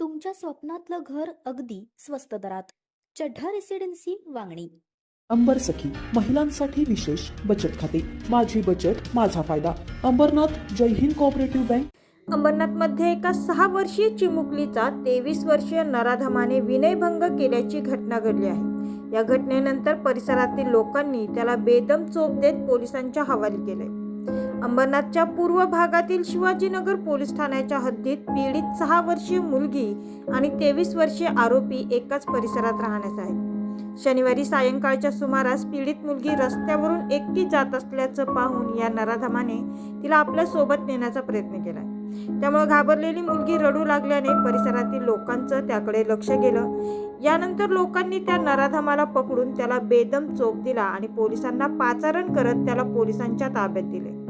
तुमच्या स्वप्नातलं घर अगदी स्वस्त दरात. चढ्ढा रेसिडेन्सी वांगणी. अंबर सखी महिलांसाठी विशेष बचत खाते. माझी बचत माझा फायदा. अंबरनाथ जय हिंद कोऑपरेटिव्ह बँक अंबरनाथमध्ये एका सहा वर्षीय चिमुकलीचा तेवीस वर्षीय नराधमाने विनयभंग केल्याची घटना घडली आहे. या घटनेनंतर परिसरातील लोकांनी त्याला बेदम चोप देत पोलिसांच्या हवाली केले अंबरनाथच्या पूर्व भागातील शिवाजीनगर पोलीस ठाण्याच्या हद्दीत पीडित सहा वर्षीय मुलगी आणि तेवीस वर्षीय आरोपी एकाच परिसरात राहण्यास आहेत. शनिवारी सायंकाळच्या सुमारास पीडित मुलगी रस्त्यावरून एकटी जात असल्याचं पाहून या नराधमाने तिला आपल्यासोबत नेण्याचा प्रयत्न केला. त्यामुळे घाबरलेली मुलगी रडू लागल्याने परिसरातील लोकांचं त्याकडे लक्ष गेलं. यानंतर लोकांनी त्या नराधमाला पकडून त्याला बेदम चोप दिला आणि पोलिसांना पाचारण करत त्याला पोलिसांच्या ताब्यात दिले.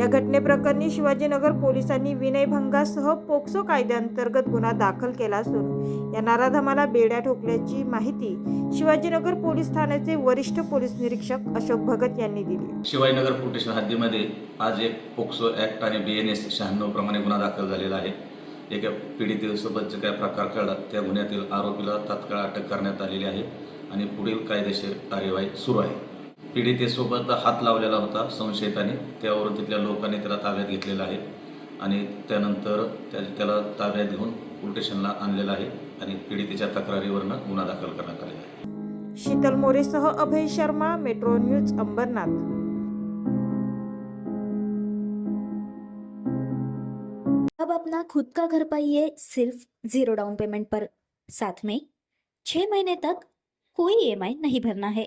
या घटनेप्रकरणी शिवाजीनगर पोलिसांनी विनयभंगासह पोक्सो कायद्याअंतर्गत गुन्हा दाखल केला असून या नराधमाला बेड्या ठोकल्याची माहिती शिवाजीनगर पोलीस ठाण्याचे वरिष्ठ पोलीस निरीक्षक अशोक भगत यांनी दिली. शिवाजीनगर पोलीस हद्दीमध्ये आज एक पोक्सो ॲक्ट आणि बी एन एस शहाण्णव प्रमाणे गुन्हा दाखल झालेला आहे. एका पीडितेसोबत जे काही प्रकार घडला त्या गुन्ह्यातील आरोपीला तात्काळ अटक करण्यात आलेली आहे आणि पुढील कायदेशीर कार्यवाही सुरू आहे. पीडितेसोबत हात लावलेला होता संशयिताने. त्यावरून तिथल्या लोकांनी त्याला ताब्यात घेतलेला आहे आणि त्यानंतर त्या त्याला ताब्यात घेऊन पोलीस स्टेशनला आणलेलं आहे आणि पीडितेच्या तक्रारीवरनं गुन्हा दाखल करण्यात आलेला आहे. शीतल मोरेसह अभय शर्मा मेट्रो न्यूज अंबरनाथ. अब अपना खुद का घर पाइए सिर्फ जीरो डाउन पेमेंट पर। साथ में छह महीने तक कोई ईएमआई नहीं भरना है।